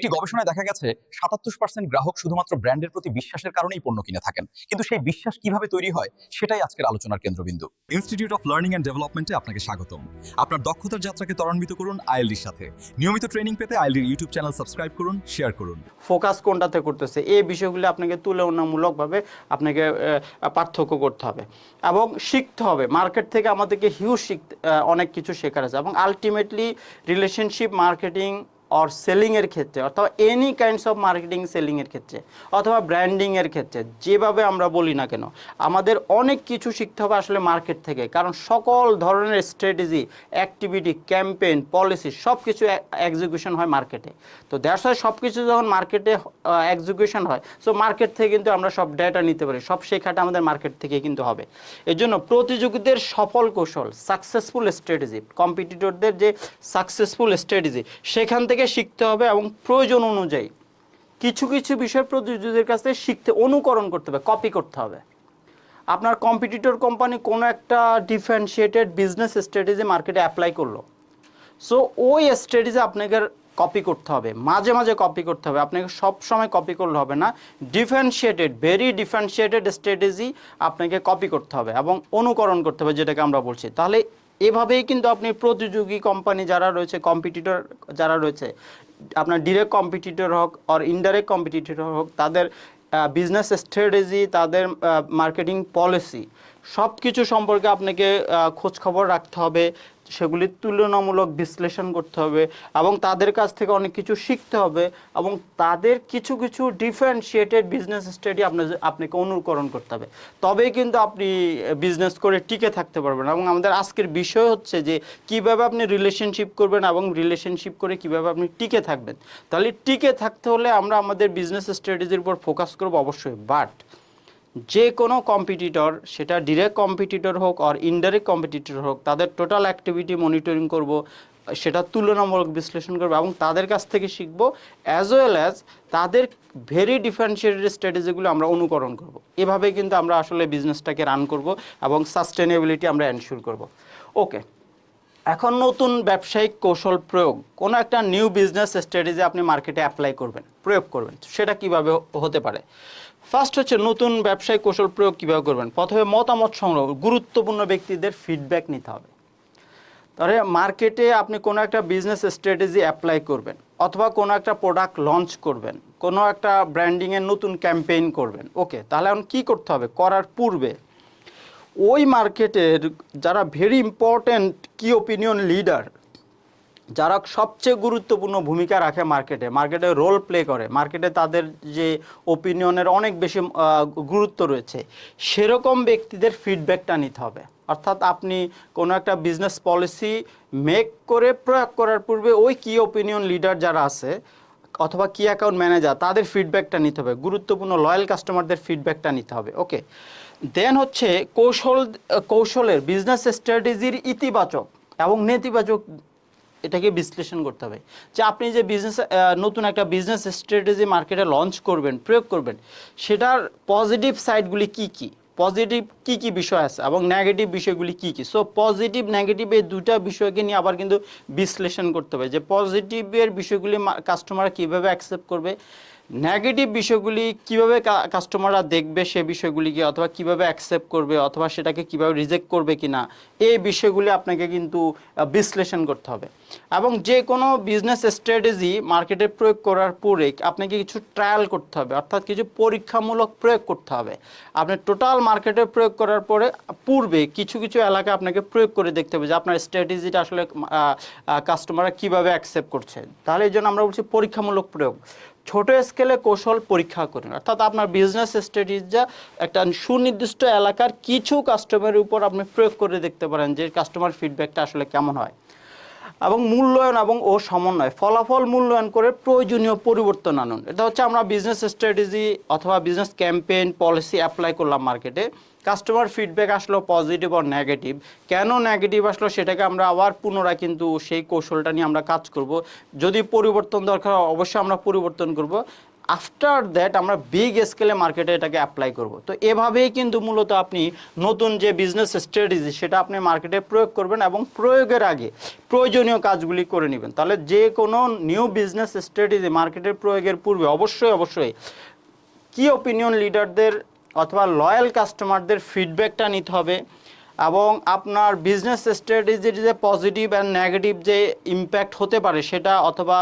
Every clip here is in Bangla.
একটি গবেষণায় দেখা গেছে, সাতাত্তর পার্সেন্ট গ্রাহক শুধুমাত্র ব্র্যান্ডের প্রতি বিশ্বাসের কারণেই পণ্য কিনে থাকেন। কিন্তু সেই বিশ্বাস কীভাবে তৈরি হয়, সেটাই আজকের আলোচনার কেন্দ্রবিন্দু। ইনস্টিটিউট অফ লার্নিং অ্যান্ড ডেভেলপমেন্টে আপনাকে স্বাগতম। আপনার দক্ষতার যাত্রাকে ত্বরান্বিত করুন আইএলডির সাথে। নিয়মিত ট্রেনিং পেতে আইএলডির ইউটিউব চ্যানেল সাবস্ক্রাইব করুন, শেয়ার করুন। ফোকাস কোনটাতে করতেছে এই বিষয়গুলি আপনাকে তুলনামূলকভাবে আপনাকে পার্থক্য করতে হবে। এবং শিখতে হবে, মার্কেট থেকে আমাদেরকে হিউজ শিখতে অনেক কিছু শেখার আছে। এবং আলটিমেটলি রিলেশনশিপ মার্কেটিং অর সেলিংয়ের ক্ষেত্রে অথবা এনি কাইন্ডস অফ মার্কেটিং সেলিংয়ের ক্ষেত্রে, অথবা ব্র্যান্ডিংয়ের ক্ষেত্রে, যেভাবে আমরা বলি না কেন, আমাদের অনেক কিছু শিখতে হবে আসলে মার্কেট থেকে। কারণ সকল ধরনের স্ট্র্যাটেজি অ্যাক্টিভিটি ক্যাম্পেইন পলিসি সব কিছু এক্সিকিউশন হয় মার্কেটে তো দ্যাটস হয় সব কিছু যখন মার্কেটে এক্সিকিউশন হয় সো মার্কেট থেকে কিন্তু আমরা সব ডেটা নিতে পারি, সব শেখাটা আমাদের মার্কেট থেকে কিন্তু হবে। এর জন্য প্রতিযোগীদের সফল কৌশল সাকসেসফুল স্ট্র্যাটেজি কম্পিটিটরদের যে সাকসেসফুল স্ট্র্যাটেজি সেখান থেকে শিখতে হবে এবং প্রয়োজন অনুযায়ী কিছু কিছু বিষয় প্রতিযোগীদের কাছ থেকে শিখতে, অনুকরণ করতে হবে কপি করতে হবে। আপনার কম্পিটিটর কোম্পানি কোনো একটা ডিফারেন্সিয়েটেড বিজনেস স্ট্র্যাটেজি মার্কেটে অ্যাপ্লাই করল। সো ওই স্ট্র্যাটেজি আপনাকে কপি করতে হবে, মাঝে মাঝে কপি করতে হবে। আপনাকে সব সময় কপি করলে হবে না ডিফারেন্সিয়েটেড ভেরি ডিফারেন্সিয়েটেড স্ট্র্যাটেজি আপনাকে কপি করতে হবে এবং অনুকরণ করতে হবে, যেটাকে আমরা বলছি। তাহলে এভাবেই কিন্তু আপনি প্রতিযোগী কোম্পানি যারা রয়েছে কম্পিটিটর যারা রয়েছে, আপনার ডিরেক্ট কম্পিটিটর হোক আর ইনডাইরেক্ট কম্পিটিটর হোক, তাদের বিজনেস স্ট্র্যাটেজি তাদের মার্কেটিং পলিসি সব কিছু সম্পর্কে আপনাকে খোঁজ খবর রাখতে হবে। সেগুলির তুলনামূলক বিশ্লেষণ করতে হবে এবং তাদের কাছ থেকে অনেক কিছু শিখতে হবে এবং তাদের কিছু কিছু ডিফারেন্সিয়েটেড বিজনেস স্টাডি আপনার আপনাকে অনুকরণ করতে হবে। তবেই কিন্তু আপনি বিজনেস করে টিকে থাকতে পারবেন এবং আমাদের আজকের বিষয় হচ্ছে যে কীভাবে আপনি রিলেশনশিপ করবেন এবং রিলেশনশিপ করে কীভাবে আপনি টিকে থাকবেন। তাহলে টিকে থাকতে হলে আমরা আমাদের বিজনেস স্ট্র্যাটেজির উপর ফোকাস করব অবশ্যই। বাট যে কোনো কম্পিটিটর সেটা ডিরেক্ট কম্পিটিটর হোক আর ইনডাইরেক্ট কম্পিটিটর হোক, তাদের টোটাল অ্যাক্টিভিটি মনিটরিং করব, সেটা তুলনামূলক বিশ্লেষণ করব এবং তাদের কাছ থেকে শিখব অ্যাজ ওয়েল অ্যাজ তাদের ভেরি ডিফারেন্সিয়েটেড স্ট্র্যাটেজিগুলো আমরা অনুকরণ করব। এভাবে কিন্তু আমরা আসলে বিজনেসটাকে রান করব এবং সাস্টেনেবিলিটি আমরা এনশিওর করব। ওকে এখন নতুন ব্যবসায়িক কৌশল প্রয়োগ। কোনো একটা নিউ বিজনেস স্ট্র্যাটেজি আপনি মার্কেটে অ্যাপ্লাই করবেন, প্রয়োগ করবেন, সেটা কীভাবে হতে পারে? ফার্স্ট হচ্ছে নতুন ব্যবসায়িক কৌশল প্রয়োগ কীভাবে করবেন? প্রথমে মতামত সংগ্রহ, গুরুত্বপূর্ণ ব্যক্তিদের ফিডব্যাক নিতে হবে। তাহলে মার্কেটে আপনি কোনো একটা বিজনেস স্ট্র্যাটেজি অ্যাপ্লাই করবেন, অথবা কোনো একটা প্রোডাক্ট লঞ্চ করবেন, কোনো একটা ব্র্যান্ডিংয়ের নতুন ক্যাম্পেইন করবেন ওকে তাহলে এখন কী করতে হবে? করার পূর্বে ওই মার্কেটের যারা ভেরি ইম্পর্ট্যান্ট কি ওপিনিয়ন লিডার যারা সবচেয়ে গুরুত্বপূর্ণ ভূমিকা রাখে মার্কেটে মার্কেটে রোল প্লে করে, মার্কেটে তাদের যে ওপিনিয়নের অনেক বেশি গুরুত্ব রয়েছে, সেরকম ব্যক্তিদের ফিডব্যাকটা নিতে হবে। অর্থাৎ আপনি কোনো একটা বিজনেস পলিসি মেক করে, প্রয়োগ করার পূর্বে ওই কি ওপিনিয়ন লিডার যারা আছে, অথবা কি অ্যাকাউন্ট ম্যানেজার তাদের ফিডব্যাকটা নিতে হবে। গুরুত্বপূর্ণ লয়াল কাস্টমারদের ফিডব্যাকটা নিতে হবে। ওকে দেন হচ্ছে কৌশল, কৌশলের বিজনেস স্ট্র্যাটেজির ইতিবাচক এবং নেতিবাচক এটাকে বিশ্লেষণ করতে হবে। যে আপনি যে বিজনেস নতুন একটা বিজনেস স্ট্র্যাটেজি মার্কেটে লঞ্চ করবেন, প্রয়োগ করবেন, সেটার পজিটিভ সাইডগুলি কি কি? পজিটিভ কি কি বিষয় আছে এবং নেগেটিভ বিষয়গুলি কি কি? সো পজিটিভ নেগেটিভ এই দুটা বিষয়কে নিয়ে আবার কিন্তু বিশ্লেষণ করতে হবে। যে পজিটিভের বিষয়গুলি কাস্টমার কীভাবে অ্যাকসেপ্ট করবে নেগেটিভ বিষয়গুলি কীভাবে কাস্টমাররা দেখবে সে বিষয়গুলিকে অথবা কীভাবে অ্যাকসেপ্ট করবে অথবা সেটাকে কীভাবে রিজেক্ট করবে কিনা, এই বিষয়গুলি আপনাকে কিন্তু বিশ্লেষণ করতে হবে। এবং যে কোনো বিজনেস স্ট্র্যাটেজি মার্কেটে প্রয়োগ করার পরে আপনাকে কিছু ট্রায়াল করতে হবে, অর্থাৎ কিছু পরীক্ষামূলক প্রয়োগ করতে হবে। আপনি টোটাল মার্কেটে প্রয়োগ করার পরে, পূর্বে কিছু কিছু এলাকা আপনাকে প্রয়োগ করে দেখতে হবে যে আপনার স্ট্র্যাটেজিটা আসলে কাস্টমাররা কীভাবে অ্যাকসেপ্ট করছে। তাহলে এই জন্য আমরা বলছি পরীক্ষামূলক প্রয়োগ। ছোট স্কেলে কৌশল পরীক্ষা করুন। অর্থাৎ আপনার বিজনেস স্ট্র্যাটেজিটা একটা সুনির্দিষ্ট এলাকার কিছু কাস্টমারের উপর আপনি প্রয়োগ করে দেখতে পারেন যে কাস্টমার ফিডব্যাকটা আসলে কেমন হয়। এবং মূল্যায়ন এবং ও সমন্বয়, ফলাফল মূল্যায়ন করে প্রয়োজনীয় পরিবর্তন আনুন। এটা হচ্ছে আমরা বিজনেস স্ট্র্যাটেজি অথবা বিজনেস ক্যাম্পেইন পলিসি অ্যাপ্লাই করলাম মার্কেটে কাস্টমার ফিডব্যাক আসলো পজিটিভ আর নেগেটিভ কেন নেগেটিভ আসলো সেটাকে আমরা আবার পুনরায় কিন্তু সেই কৌশলটা নিয়ে আমরা কাজ করব। যদি পরিবর্তন দরকার অবশ্যই আমরা পরিবর্তন করব। আফটার দ্যাট আমরা বিগ স্কেলে মার্কেটে এটাকে অ্যাপ্লাই করব। তো এভাবেই কিন্তু মূলত আপনি নতুন যে বিজনেস স্ট্র্যাটেজি সেটা আপনি মার্কেটে প্রয়োগ করবেন এবং প্রয়োগের আগে প্রয়োজনীয় কাজগুলি করে নেবেন। তাহলে যে কোনো নিউ বিজনেস স্ট্র্যাটেজি মার্কেটের প্রয়োগের পূর্বে অবশ্যই অবশ্যই কি ওপিনিয়ন লিডারদের অথবা লয়াল কাস্টমারদের ফিডব্যাকটা নিতে হবে এবং আপনার বিজনেস স্ট্র্যাটেজির যে পজিটিভ অ্যান্ড নেগেটিভ যে ইম্প্যাক্ট হতে পারে সেটা অথবা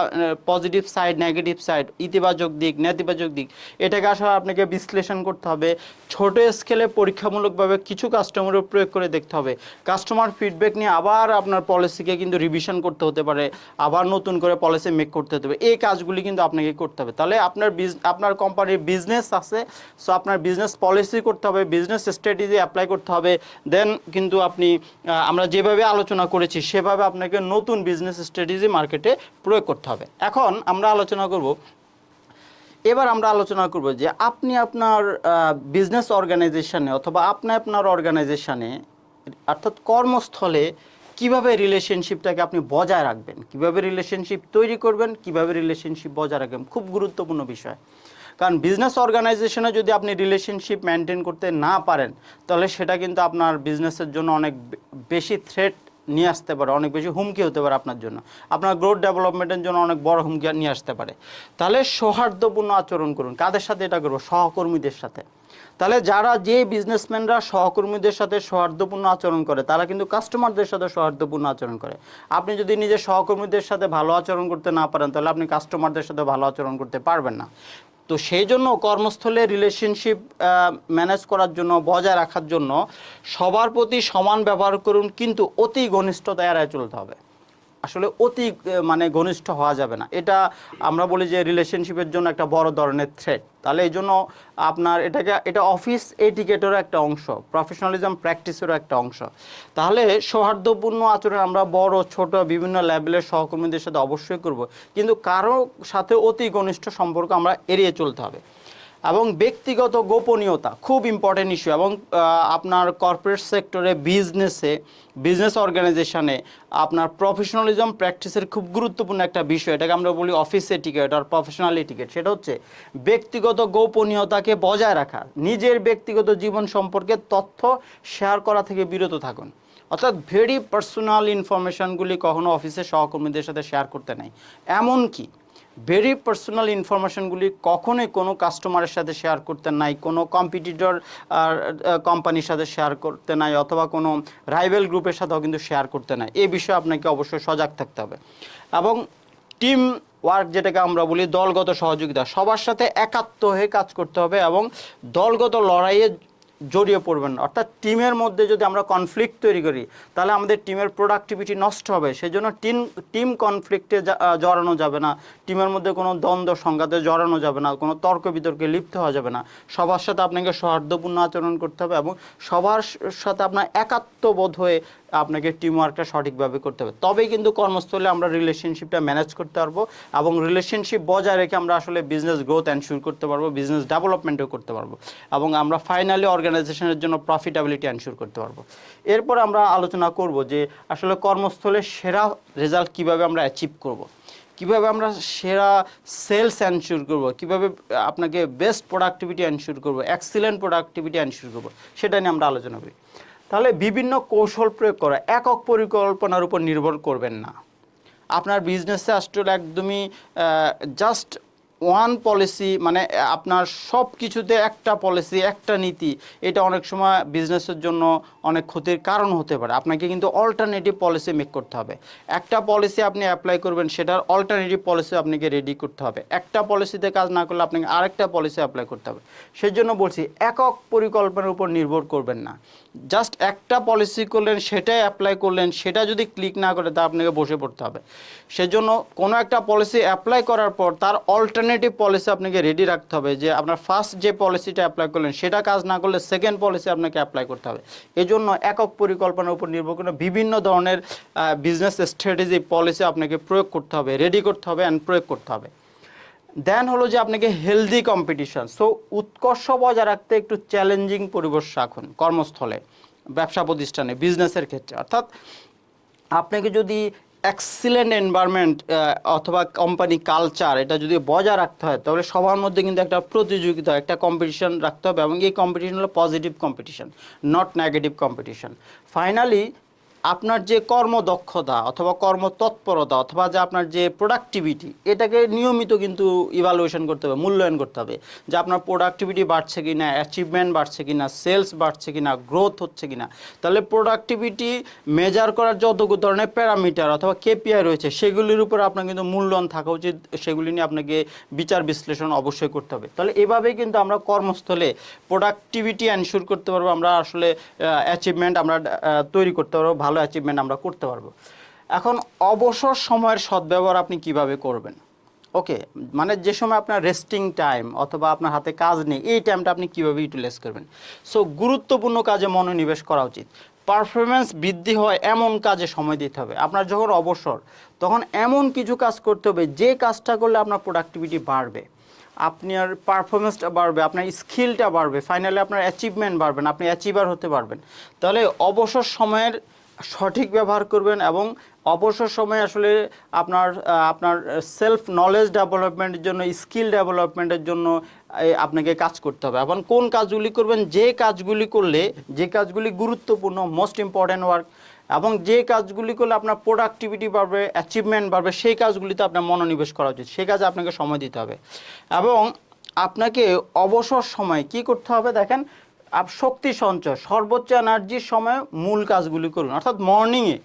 পজিটিভ সাইড নেগেটিভ সাইড ইতিবাচক দিক, নেতিবাচক দিক, এটাকে আসলে আপনাকে বিশ্লেষণ করতে হবে। ছোট স্কেলে পরীক্ষামূলকভাবে কিছু কাস্টমারের প্রয়োগ করে দেখতে হবে। কাস্টমার ফিডব্যাক নিয়ে আবার আপনার পলিসিকে কিন্তু রিভিশন করতে হতে পারে। আবার নতুন করে পলিসি মেক করতে হতে হবে এই কাজগুলি কিন্তু আপনাকে করতে হবে। তাহলে আপনার আপনার কোম্পানির বিজনেস আছে। সো আপনার বিজনেস পলিসি করতে হবে বিজনেস স্ট্র্যাটেজি অ্যাপ্লাই করতে হবে। দেন কিন্তু আপনি আমরা যেভাবে আলোচনা করেছি, সেভাবে আপনাকে নতুন বিজনেস স্ট্র্যাটেজি মার্কেটে প্রয়োগ করতে হবে। এখন আমরা আলোচনা করব, এবার আমরা আলোচনা করব যে আপনি আপনার বিজনেস অর্গানাইজেশনে অথবা আপনি আপনার অর্গানাইজেশনে অর্থাৎ কর্মস্থলে কীভাবে রিলেশনশিপটাকে আপনি বজায় রাখবেন, কীভাবে রিলেশনশিপ তৈরি করবেন, কীভাবে রিলেশনশিপ বজায় রাখবেন, খুব গুরুত্বপূর্ণ বিষয়। কারণ বিজনেস অর্গানাইজেশনে যদি আপনি রিলেশনশিপ মেনটেন করতে না পারেন, তাহলে সেটা কিন্তু আপনার বিজনেসের জন্য অনেক বেশি থ্রেট নিয়ে আসতে পারে, অনেক বেশি হুমকি হতে পারে আপনার জন্য। আপনার গ্রোথ ডেভেলপমেন্টের জন্য অনেক বড় হুমকি নিয়ে আসতে পারে। তাহলে সৌহার্দ্যপূর্ণ আচরণ করুন। কাদের সাথে এটা করব? সহকর্মীদের সাথে। তাহলে যারা যে বিজনেসম্যানরা সহকর্মীদের সাথে সৌহার্দ্যপূর্ণ আচরণ করে, তারা কিন্তু কাস্টমারদের সাথে সৌহার্দ্যপূর্ণ আচরণ করে। আপনি যদি নিজের সহকর্মীদের সাথে ভালো আচরণ করতে না পারেন, তাহলে আপনি কাস্টমারদের সাথে ভালো আচরণ করতে পারবেন না। তো সেই জন্য কর্মস্থলে রিলেশনশিপ ম্যানেজ করার জন্য, বজায় রাখার জন্য সবার প্রতি সমান ব্যবহার করুন, কিন্তু অতি ঘনিষ্ঠতা এড়ায় চলতে হবে। আসলে অতি মানে ঘনিষ্ঠ হওয়া যাবে না। এটা আমরা বলি যে রিলেশনশিপের জন্য একটা বড় ধরনের থ্রেট তাহলে এই জন্য আপনার এটাকে, এটা অফিস এটিকেটেরও একটা অংশ প্রফেশনালিজম প্র্যাকটিসেরও একটা অংশ। তাহলে সৌহার্দ্যপূর্ণ আচরণ আমরা বড়, ছোট, বিভিন্ন লেভেলের সহকর্মীদের সাথে অবশ্যই করব। কিন্তু কারও সাথে অতি ঘনিষ্ঠ সম্পর্ক আমরা এড়িয়ে চলতে হবে। এবং ব্যক্তিগত গোপনীয়তা, খুব ইম্পর্টেন্ট ইস্যু এবং আপনার কর্পোরেট সেক্টরে বিজনেসে বিজনেস অর্গানাইজেশনে আপনার প্রফেশনালিজম প্র্যাকটিসের খুব গুরুত্বপূর্ণ একটা বিষয়। এটাকে আমরা বলি অফিস এটিকেট আর প্রফেশনাল এটিকেট সেটা হচ্ছে ব্যক্তিগত গোপনীয়তাকে বজায় রাখা, নিজের ব্যক্তিগত জীবন সম্পর্কে তথ্য শেয়ার করা থেকে বিরত থাকুন। অর্থাৎ ভেরি পার্সোনাল ইনফরমেশনগুলি কখনো অফিসের সহকর্মীদের সাথে শেয়ার করতে নাই। এমনকি ভেরি পার্সোনাল ইনফরমেশনগুলি কখনোই কোনো কাস্টমারের সাথে শেয়ার করতে নাই, কোনো কম্পিটিটর কোম্পানির সাথে শেয়ার করতে নাই, অথবা কোনো রাইভেল গ্রুপের সাথেও কিন্তু শেয়ার করতে নাই। এই বিষয়ে আপনাকে অবশ্যই সজাগ থাকতে হবে। এবং টিম ওয়ার্ক যেটাকে আমরা বলি দলগত সহযোগিতা, সবার সাথে একাত্ম হয়ে কাজ করতে হবে এবং দলগত লড়াইয়ে জড়িয়ে পড়বেন অর্থাৎ টিমের মধ্যে যদি আমরা কনফ্লিক্ট তৈরি করি, তাহলে আমাদের টিমের প্রোডাক্টিভিটি নষ্ট হবে। সেই জন্য টিম টিম কনফ্লিক্টে জড়ানো যাবে না। টিমের মধ্যে কোনো দ্বন্দ্ব, সংঘাতে জড়ানো যাবে না। কোনো তর্ক বিতর্কে লিপ্ত হওয়া যাবে না। সবার সাথে আপনাকে সৌহার্দ্যপূর্ণ আচরণ করতে হবে এবং সবার সাথে আপনার একাত্মবোধ হয়ে আপনাকে টিম ওয়ার্কটা সঠিকভাবে করতে হবে তবেই কিন্তু কর্মস্থলে আমরা রিলেশনশিপটা ম্যানেজ করতে পারব এবং রিলেশনশিপ বজায় রেখে আমরা আসলে বিজনেস গ্রোথ এনশিওর করতে পারব বিজনেস ডেভেলপমেন্টও করতে পারব এবং আমরা ফাইনালি অর্গানাইজেশনের জন্য প্রফিটেবিলিটি এনশিওর করতে পারব এরপর আমরা আলোচনা করব যে আসলে কর্মস্থলে সেরা রেজাল্ট কীভাবে আমরা অ্যাচিভ করব। কীভাবে আমরা সেরা সেলস এনশিওর করব, কীভাবে আপনাকে বেস্ট প্রোডাক্টিভিটি এনশিওর করব এক্সিলেন্ট প্রোডাক্টিভিটি এনশিওর করব, সেটা নিয়ে আমরা আলোচনা করি তাহলে বিভিন্ন কৌশল প্রয়োগ করা, একক পরিকল্পনার উপর নির্ভর করবেন না। আপনার বিজনেসে আসলে একদমই জাস্ট ওয়ান পলিসি মানে আপনার সব কিছুতে একটা পলিসি একটা নীতি, এটা অনেক সময় বিজনেসের জন্য অনেক ক্ষতির কারণ হতে পারে। আপনাকে কিন্তু অল্টারনেটিভ পলিসি মেক করতে হবে। একটা পলিসি আপনি অ্যাপ্লাই করবেন, সেটার অল্টারনেটিভ পলিসি আপনাকে রেডি করতে হবে। একটা পলিসিতে কাজ না করলে আপনাকে আরেকটা পলিসি অ্যাপ্লাই করতে হবে। সেই জন্য বলছি, একক পরিকল্পনার উপর নির্ভর করবেন না। জাস্ট একটা পলিসি করলেন, সেটাই অ্যাপ্লাই করলেন, সেটা যদি ক্লিক না করে, তা আপনাকে বসে পড়তে হবে। সেজন্য কোনো একটা পলিসি অ্যাপ্লাই করার পর, তার অল্টারনেটিভ পলিসি আপনাকে রেডি রাখতে হবে যে আপনার ফার্স্ট যে পলিসিটা অ্যাপ্লাই করলেন, সেটা কাজ না করলে সেকেন্ড পলিসি আপনাকে অ্যাপ্লাই করতে হবে। এই জন্য একক পরিকল্পনার উপর নির্ভর করে বিভিন্ন ধরনের বিজনেস স্ট্র্যাটেজি পলিসি আপনাকে প্রয়োগ করতে হবে রেডি করতে হবে অ্যান্ড প্রয়োগ করতে হবে। দেন হলো যে আপনাকে হেলদি কম্পিটিশন সো উৎকর্ষ বজায় রাখতে একটু চ্যালেঞ্জিং পরিবেশ রাখুন কর্মস্থলে, ব্যবসা প্রতিষ্ঠানে বিজনেসের ক্ষেত্রে। অর্থাৎ, আপনাকে যদি এক্সিলেন্ট এনভায়রনমেন্ট অথবা কোম্পানি কালচার এটা যদি বজায় রাখতে হয়, তাহলে সবার মধ্যে কিন্তু একটা প্রতিযোগিতা, একটা কম্পিটিশন রাখতে হবে এবং এই কম্পিটিশন হলো positive competition not negative competition finally আপনার যে কর্মদক্ষতা অথবা কর্মতৎপরতা অথবা যে আপনার যে প্রোডাক্টিভিটি এটাকে নিয়মিত কিন্তু ইভালুয়েশন করতে হবে, মূল্যায়ন করতে হবে। যে আপনার প্রোডাক্টিভিটি বাড়ছে কি না অ্যাচিভমেন্ট বাড়ছে কি না সেলস বাড়ছে কি না গ্রোথ হচ্ছে কি না তাহলে প্রোডাক্টিভিটি মেজার করার যত ধরনের প্যারামিটার অথবা কেপিআই রয়েছে, সেগুলির উপর আপনার কিন্তু মূল্যায়ন থাকা উচিত। সেগুলি নিয়ে আপনাকে বিচার বিশ্লেষণ অবশ্যই করতে হবে। তাহলে এভাবেই কিন্তু আমরা কর্মস্থলে প্রোডাক্টিভিটি এনশিওর করতে পারব, আমরা আসলে অ্যাচিভমেন্ট আমরা তৈরি করতে পারব ভালো অ্যাচিভমেন্ট আমরা করতে পারব। এখন অবসর সময়ের সদ্ব্যবহার আপনি কীভাবে করবেন? ওকে মানে যে সময় আপনার রেস্টিং টাইম অথবা আপনার হাতে কাজ নেই, এই টাইমটা আপনি কীভাবে ইউটিলাইজ করবেন? সো গুরুত্বপূর্ণ কাজে মনোনিবেশ করা উচিত। পারফরমেন্স বৃদ্ধি হয় এমন কাজে সময় দিতে হবে। আপনার যখন অবসর, তখন এমন কিছু কাজ করতে হবে, যে কাজটা করলে আপনার প্রোডাক্টিভিটি বাড়বে। আপনার পারফরমেন্সটা বাড়বে, আপনার স্কিলটা বাড়বে ফাইনালি আপনার অ্যাচিভমেন্ট বাড়বেন আপনি অ্যাচিভার হতে পারবেন। তাহলে অবসর সময়ের সঠিক ব্যবহার করবেন এবং অবসর সময়ে আসলে আপনার আপনার সেলফ নলেজ ডেভেলপমেন্টের জন্য স্কিল ডেভেলপমেন্টের জন্য আপনাকে কাজ করতে হবে। এবং কোন কাজগুলি করবেন? যে কাজগুলি করলে, যে কাজগুলি গুরুত্বপূর্ণ মোস্ট ইম্পর্ট্যান্ট ওয়ার্ক এবং যে কাজগুলি করলে আপনার প্রোডাক্টিভিটি বাড়বে অ্যাচিভমেন্ট বাড়বে, সেই কাজগুলিতে আপনার মনোনিবেশ করা উচিত। সেই কাজে আপনাকে সময় দিতে হবে। এবং আপনাকে অবসর সময় কি করতে হবে? দেখেন শক্তি সঞ্চয়, সর্বোচ্চ এনার্জির সময় মূল কাজগুলি করুন। অর্থাৎ মর্নিংয়ে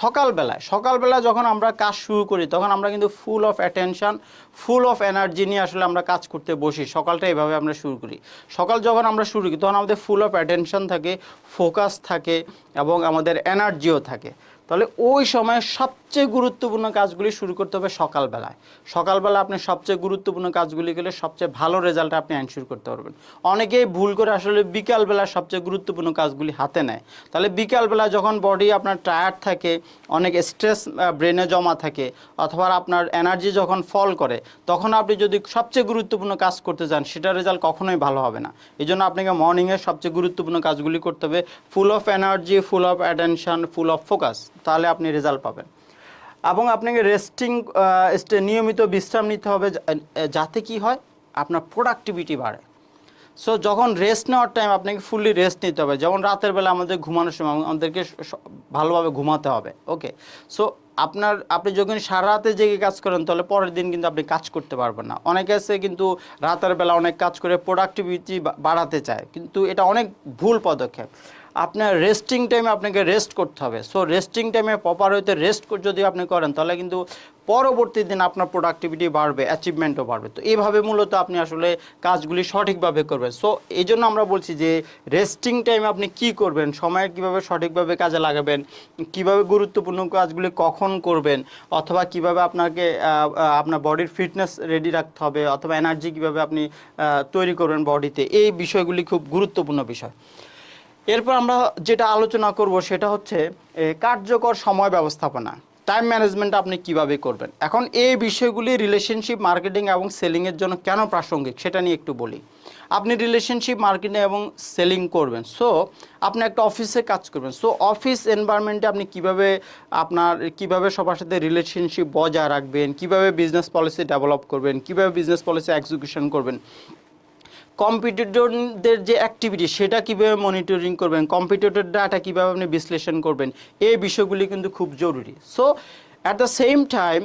সকালবেলায় সকালবেলা যখন আমরা কাজ শুরু করি, তখন আমরা কিন্তু full of attention full of energy নিয়ে আসলে আমরা কাজ করতে বসি। সকালটা এভাবে আমরা শুরু করি। সকাল যখন আমরা শুরু করি, তখন আমাদের ফুল অফ অ্যাটেনশান থাকে ফোকাস থাকে এবং আমাদের এনার্জিও থাকে। তাহলে ওই সময় সবচেয়ে গুরুত্বপূর্ণ কাজগুলি শুরু করতে হবে সকালবেলায়। সকালবেলা আপনি সবচেয়ে গুরুত্বপূর্ণ কাজগুলি গেলে সবচেয়ে ভালো রেজাল্ট আপনি এনশিওর করতে পারবেন। অনেকেই ভুল করে আসলে বিকালবেলা সবচেয়ে গুরুত্বপূর্ণ কাজগুলি হাতে নেয়। তাহলে বিকালবেলা যখন বডি আপনার টায়ার্ড থাকে, অনেক স্ট্রেস ব্রেনে জমা থাকে, অথবা আপনার এনার্জি যখন ফল করে, তখন আপনি যদি সবচেয়ে গুরুত্বপূর্ণ কাজ করতে যান, সেটার রেজাল্ট কখনোই ভালো হবে না। এই জন্য আপনাকে মর্নিংয়ে সবচেয়ে গুরুত্বপূর্ণ কাজগুলি করতে হবে। Full of energy full of attention full of focus তাহলে আপনি রেজাল্ট পাবেন। এবং আপনাকে রেস্টিং নিয়মিত বিশ্রাম নিতে হবে যাতে কি হয়, আপনার প্রোডাক্টিভিটি বাড়ে। সো যখন রেস্ট নেওয়ার টাইম আপনাকে ফুললি রেস্ট নিতে হবে। যেমন রাতের বেলা আমাদের ঘুমানোর সময় আমাদেরকে ভালোভাবে ঘুমাতে হবে। ওকে সো আপনার, আপনি যখন সারা রাতে জেগে কাজ করেন, তাহলে পরের দিন কিন্তু আপনি কাজ করতে পারবেন না। অনেকে আছে কিন্তু রাতের বেলা অনেক কাজ করে প্রোডাক্টিভিটি বাড়াতে চায়। কিন্তু এটা অনেক ভুল পদক্ষেপ। আপনার রেস্টিং টাইমে আপনাকে রেস্ট করতে হবে। সো রেস্টিং টাইমে প্রপার হইতে রেস্ট যদি আপনি করেন, তাহলে কিন্তু পরবর্তী দিন আপনার প্রোডাক্টিভিটি বাড়বে অ্যাচিভমেন্টও বাড়বে। তো এইভাবে মূলত আপনি আসলে কাজগুলি সঠিকভাবে করবেন। সো এই জন্য আমরা বলছি যে রেস্টিং টাইমে আপনি কি করবেন, সময় কীভাবে সঠিকভাবে কাজে লাগাবেন, কীভাবে গুরুত্বপূর্ণ কাজগুলি কখন করবেন, অথবা কীভাবে আপনাকে আপনার বডির ফিটনেস রেডি রাখতে হবে, অথবা এনার্জি কীভাবে আপনি তৈরি করবেন বডিতে এই বিষয়গুলি খুব গুরুত্বপূর্ণ বিষয়। এরপর আমরা যেটা আলোচনা করব সেটা হচ্ছে কার্যকর সময় ব্যবস্থাপনা। টাইম ম্যানেজমেন্ট আপনি কীভাবে করবেন? এখন এই বিষয়গুলি রিলেশনশিপ মার্কেটিং এবং সেলিংয়ের জন্য কেন প্রাসঙ্গিক সেটা নিয়ে একটু বলি। আপনি রিলেশনশিপ মার্কেটিং এবং সেলিং করবেন। সো আপনি একটা অফিসে কাজ করবেন। সো অফিস এনভায়রনমেন্টে আপনি কীভাবে আপনার, কীভাবে সবার সাথে রিলেশনশিপ বজায় রাখবেন? কীভাবে বিজনেস পলিসি ডেভেলপ করবেন? কীভাবে বিজনেস পলিসি এক্সিকিউশন করবেন? কম্পিটিটরদের যে অ্যাক্টিভিটি সেটা কীভাবে মনিটরিং করবেন? কম্পিটিটর ডাটা কীভাবে আপনি বিশ্লেষণ করবেন? এই বিষয়গুলি কিন্তু খুব জরুরি। So at the same time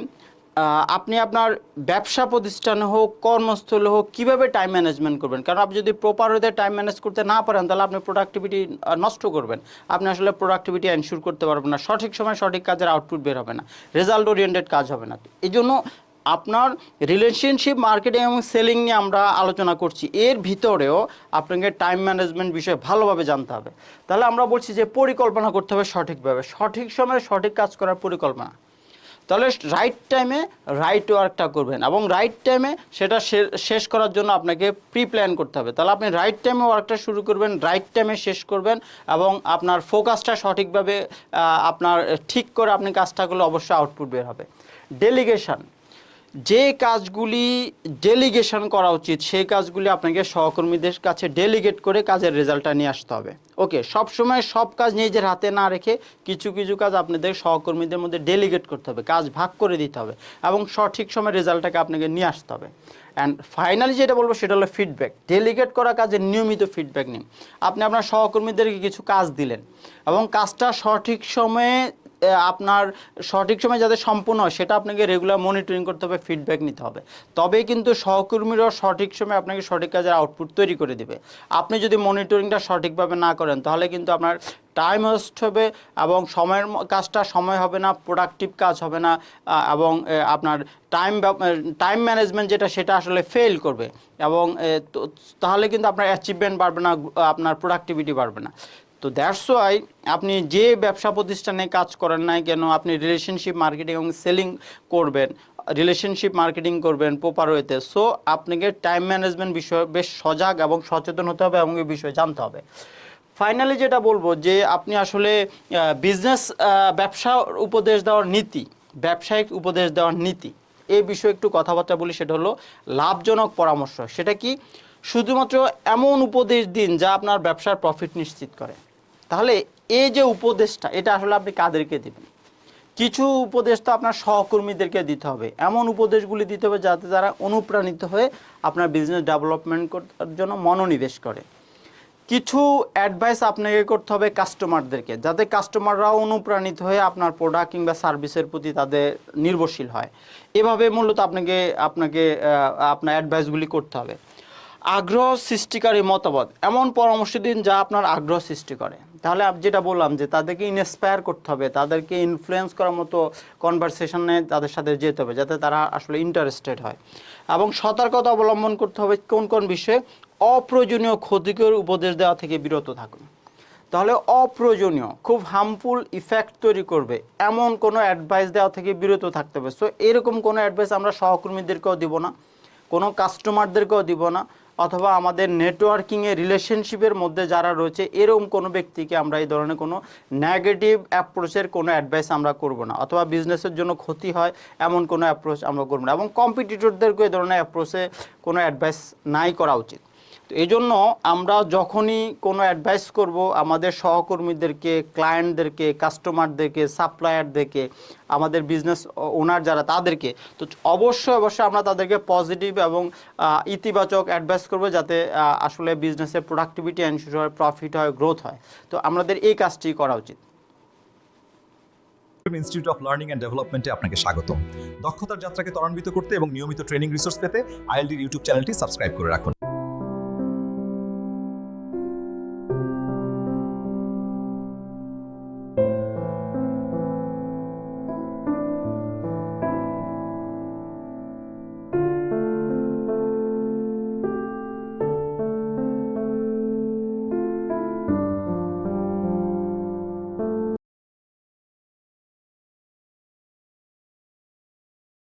আপনি আপনার ব্যবসা প্রতিষ্ঠানে হোক, কর্মস্থল হোক, কীভাবে টাইম ম্যানেজমেন্ট করবেন? কারণ আপনি যদি প্রপার ওয়েতে টাইম ম্যানেজ করতে না পারেন, তাহলে আপনি প্রোডাক্টিভিটি নষ্ট করবেন। আপনি আসলে প্রোডাক্টিভিটি এনশিওর করতে পারবেন না। সঠিক সময় সঠিক কাজের আউটপুট বের হবে না। রেজাল্ট ওরিয়েন্টেড কাজ হবে না। এই জন্য আপনার রিলেশনশিপ মার্কেটিং এবং সেলিং নিয়ে আমরা আলোচনা করছি। এর ভিতরেও আপনাকে টাইম ম্যানেজমেন্ট বিষয়ে ভালোভাবে জানতে হবে। তাহলে আমরা বলছি যে পরিকল্পনা করতে হবে সঠিকভাবে। সঠিক সময়ে সঠিক কাজ করার পরিকল্পনা। তাহলে রাইট টাইমে রাইট ওয়ার্কটা করবেন এবং রাইট টাইমে সেটা শেষ করার জন্য আপনাকে প্রি প্ল্যান করতে হবে। তাহলে আপনি রাইট টাইমে ওয়ার্কটা শুরু করবেন রাইট টাইমে শেষ করবেন এবং আপনার ফোকাসটা সঠিকভাবে আপনার ঠিক করে আপনি কাজটা করলে অবশ্যই আউটপুট বের হবে। ডেলিগেশন যে কাজগুলি ডেলিগেশন করা উচিত, সেই কাজগুলি আপনাকে সহকর্মীদের কাছে ডেলিগেট করে কাজের রেজাল্টটা নিয়ে আসতে হবে। ওকে সবসময় সব কাজ নিজের হাতে না রেখে কিছু কিছু কাজ আপনাদের সহকর্মীদের মধ্যে ডেলিগেট করতে হবে, কাজ ভাগ করে দিতে হবে এবং সঠিক সময় রেজাল্টটাকে আপনাকে নিয়ে আসতে হবে। অ্যান্ড ফাইনালি যেটা বলব সেটা হলো ফিডব্যাক ডেলিগেট করা কাজের নিয়মিত ফিডব্যাক নিন। আপনি আপনার সহকর্মীদেরকে কিছু কাজ দিলেন এবং কাজটা সঠিক সময়ে আপনার সঠিক সময় যাতে সম্পূর্ণ হয়, সেটা আপনাকে রেগুলার মনিটরিং করতে হবে ফিডব্যাক নিতে হবে। তবেই কিন্তু সহকর্মীরাও সঠিক সময় আপনাকে সঠিক কাজের আউটপুট তৈরি করে দিবে। আপনি যদি মনিটরিংটা সঠিকভাবে না করেন, তাহলে কিন্তু আপনার টাইম ওয়েস্ট হবে এবং সময়ের কাজটা সময় হবে না প্রোডাক্টিভ কাজ হবে না এবং আপনার টাইম টাইম ম্যানেজমেন্ট যেটা, সেটা আসলে ফেল করবে। এবং তাহলে কিন্তু আপনার অ্যাচিভমেন্ট বাড়বে না, আপনার প্রোডাক্টিভিটি বাড়বে না। তো দ্যাটস ওয়াই আপনি যে ব্যবসা প্রতিষ্ঠানে কাজ করেন নাই কেন, আপনি রিলেশনশিপ মার্কেটিং এবং সেলিং করবেন রিলেশনশিপ মার্কেটিং করবেন প্রপার ওয়েতে সো আপনাকে টাইম ম্যানেজমেন্ট বিষয়ে বেশ সজাগ এবং সচেতন হতে হবে এবং এই বিষয়ে জানতে হবে। ফাইনালি যেটা বলব যে, আপনি আসলে বিজনেস ব্যবসা উপদেশ দেওয়ার নীতি, ব্যবসায়িক উপদেশ দেওয়ার নীতি, এই বিষয়ে একটু কথাবার্তা বলি, সেটা হলো লাভজনক পরামর্শ। সেটা কি? শুধুমাত্র এমন উপদেশ দিন যা আপনার ব্যবসার প্রফিট নিশ্চিত করে। তাহলে এই যে উপদেশটা, এটা আসলে আপনি কাদেরকে দিবেন? কিছু উপদেশ তো আপনার সহকর্মীদেরকে দিতে হবে। এমন উপদেশগুলি দিতে হবে যাতে তারা অনুপ্রাণিত হয়ে আপনার বিজনেস ডেভেলপমেন্ট করার জন্য মনোনিবেশ করে। কিছু অ্যাডভাইস আপনাকে করতে হবে কাস্টমারদেরকে যাতে কাস্টমাররাও অনুপ্রাণিত হয়ে আপনার প্রোডাক্ট কিংবা সার্ভিসের প্রতি তাদের নির্ভরশীল হয়। এভাবে মূলত আপনাকে আপনাকে আপনার অ্যাডভাইসগুলি করতে হবে। আগ্রহ সৃষ্টিকারী মতামত এমন পরামর্শ দিন যা আপনার আগ্রহ সৃষ্টি করে। তাহলে যেটা বললাম যে তাদেরকে ইন্সপায়ার করতে হবে, তাদেরকে ইনফ্লুয়েন্স করার মতো কনভারসেশনে তাদের সাথে যেতে হবে, যাতে তারা আসলে ইন্টারেস্টেড হয়। এবং সতর্কতা অবলম্বন করতে হবে কোন কোন বিষয়ে? অপ্রয়োজনীয় ক্ষতিকর উপদেশ দেওয়া থেকে বিরত থাকুন। তাহলে অপ্রয়োজনীয়, খুব হার্মফুল ইফেক্ট তৈরি করবে। এমন কোনো অ্যাডভাইস দেওয়া থেকে বিরত থাকতে হবে। সো এরকম কোনো অ্যাডভাইস আমরা সহকর্মীদেরকেও দিব না, কোনো কাস্টমারদেরকেও দিব না। অথবা আমাদের নেটওয়ার্কিংয়ে রিলেশনশিপের মধ্যে যারা রয়েছে, এরকম কোনো ব্যক্তিকে আমরা এই ধরনের কোনো নেগেটিভ অ্যাপ্রোচের কোনো অ্যাডভাইস আমরা করব না। অথবা বিজনেসের জন্য ক্ষতি হয়, এমন কোনো অ্যাপ্রোচ আমরা করব না। এবং কম্পিটিটরদেরকে এই ধরনের অ্যাপ্রোচে কোনো অ্যাডভাইস নাই করা উচিত। তো এই জন্য আমরা যখনই কোনো অ্যাডভাইস করব, আমাদের সহকর্মীদেরকে ক্লায়েন্টদেরকে কাস্টমারদেরকে সাপ্লায়ারদেরকে আমাদের বিজনেস ওনার যারা, তাদেরকে, তো অবশ্যই অবশ্যই আমরা তাদেরকে পজিটিভ এবং ইতিবাচক অ্যাডভাইস করব যাতে আসলে বিজনেসের প্রোডাক্টিভিটি এনশিওর হয় প্রফিট হয় গ্রোথ হয়। তো আমাদের এই কাজটি করা উচিত। ইনস্টিটিউট অফ লার্নিং অ্যান্ড ডেভেলপমেন্টে আপনাকে স্বাগত দক্ষতার যাত্রাকে ত্বরান্বিত করতে এবং নিয়মিত ট্রেনিং রিসোর্স পেতে আইএলডির ইউটিউব চ্যানেলটি সাবস্ক্রাইব করে রাখুন।